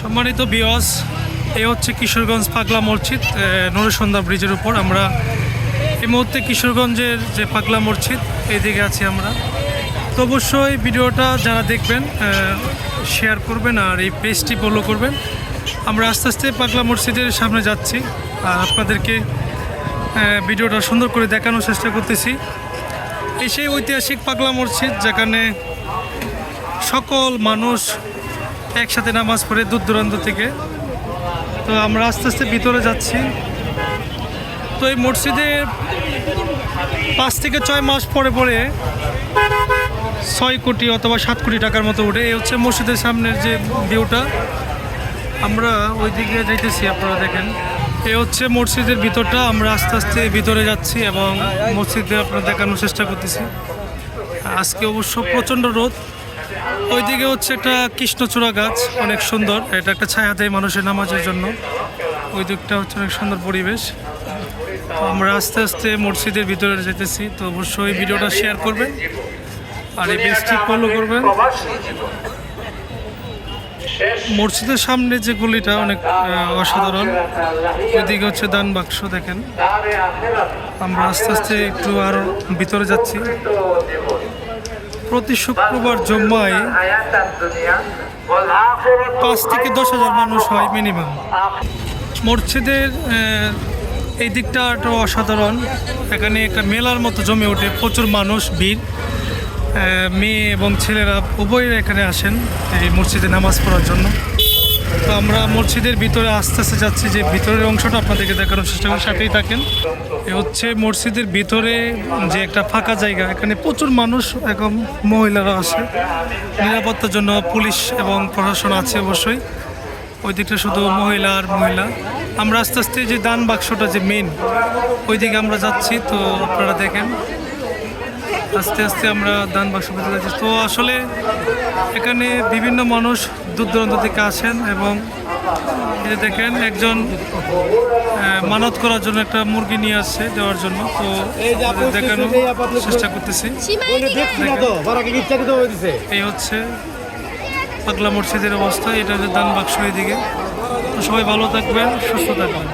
সম্মানিত বিয়স এ হচ্ছে কিশোরগঞ্জ পাগলা মসজিদ আহ, নরসন্ধ্যা ব্রিজের উপর। আমরা এই মুহূর্তে কিশোরগঞ্জের যে পাগলা মসজিদ এইদিকে আছি আমরা। তো অবশ্যই ভিডিওটা যারা দেখবেন শেয়ার করবেন আর এই পেজটি ফলো করবেন। আমরা আস্তে আস্তে পাগলা মসজিদের সামনে যাচ্ছি। আর আপনাদেরকে ভিডিওটা সুন্দর করে দেখানোর চেষ্টা করতেছি। এই সেই ঐতিহাসিক পাগলা মসজিদ যেখানে সকল মানুষ একসাথে নামাজ পড়ে দূর দূরান্ত থেকে। তো আমরা আস্তে আস্তে ভিতরে যাচ্ছি। তো এই মসজিদে পাঁচ থেকে ছয় মাস পরে পরে ছয় কোটি অথবা সাত কোটি টাকার মতো উঠে। এই হচ্ছে মসজিদের সামনের যে ভিউটা। আমরা ওই দিকে যাইতেছি, আপনারা দেখেন। এ হচ্ছে মসজিদের ভিতরটা। আমরা আস্তে আস্তে ভিতরে যাচ্ছি এবং মসজিদে আপনারা দেখানোর চেষ্টা করতেছি। আজকে অবশ্য প্রচণ্ড রোদ। ওইদিকে হচ্ছে একটা কৃষ্ণচূড়া গাছ, অনেক সুন্দর। এটা একটা ছায়া দেয় মানুষের নামাজের জন্য। ওই দিকটা হচ্ছে অনেক সুন্দর পরিবেশ। আমরা আস্তে আস্তে মসজিদের ভিতরে যেতেছি, তো অবশ্যই ভিডিওটা শেয়ার করবেন আর এই পেজটি ফলো করবেন। মসজিদের সামনে যে গলিটা অনেক অসাধারণ। ওইদিকে হচ্ছে দান বাক্স, দেখেন। আমরা আস্তে আস্তে একটু আরও ভিতরে যাচ্ছি। প্রতি শুক্রবার জম্মায় পাঁচ থেকে দশ হাজার মানুষ হয় মিনিমাম। মসজিদের এই দিকটা একটা অসাধারণ। এখানে একটা মেলার মতো জমে ওঠে, প্রচুর মানুষ, ভিড়। মেয়ে এবং ছেলেরা উভয়ের এখানে আসেন এই মসজিদে নামাজ পড়ার জন্য। মসজিদের ভিতরে আস্তে আস্তে যাচ্ছি, যে ভিতরের অংশটা আপনাদেরকে দেখানোর চেষ্টা করি, সাথেই থাকেন। এ হচ্ছে মসজিদের ভিতরে যে একটা ফাঁকা জায়গা, এখানে প্রচুর মানুষ এবং মহিলারা আসে নিরাপত্তার জন্য পুলিশ এবং প্রশাসন আছে অবশ্যই। ওই দিকটা শুধু মহিলা আর মহিলা। আমরা আস্তে আস্তে যে দান বাক্সটা যে মেন ওই দিকে আমরা যাচ্ছি, তো আপনারা দেখেন। আস্তে আস্তে আমরা দান বাক্স পেতে যাচ্ছি। তো আসলে এখানে বিভিন্ন মানুষ দূর দূরান্ত থেকে আসেন এবং এই যে দেখেন একজন মানত করার জন্য একটা মুরগি নিয়ে আসছে দেওয়ার জন্য। তো দেখানোর চেষ্টা করতেছি। উনি দেখছি না তো বড়কে ইচ্ছাকৃত দিছে। এই হচ্ছে পাগলা মসজিদের অবস্থা এটা হচ্ছে দান বাক্স এদিকে। তো সবাই ভালো থাকবেন সুস্থ থাকবেন।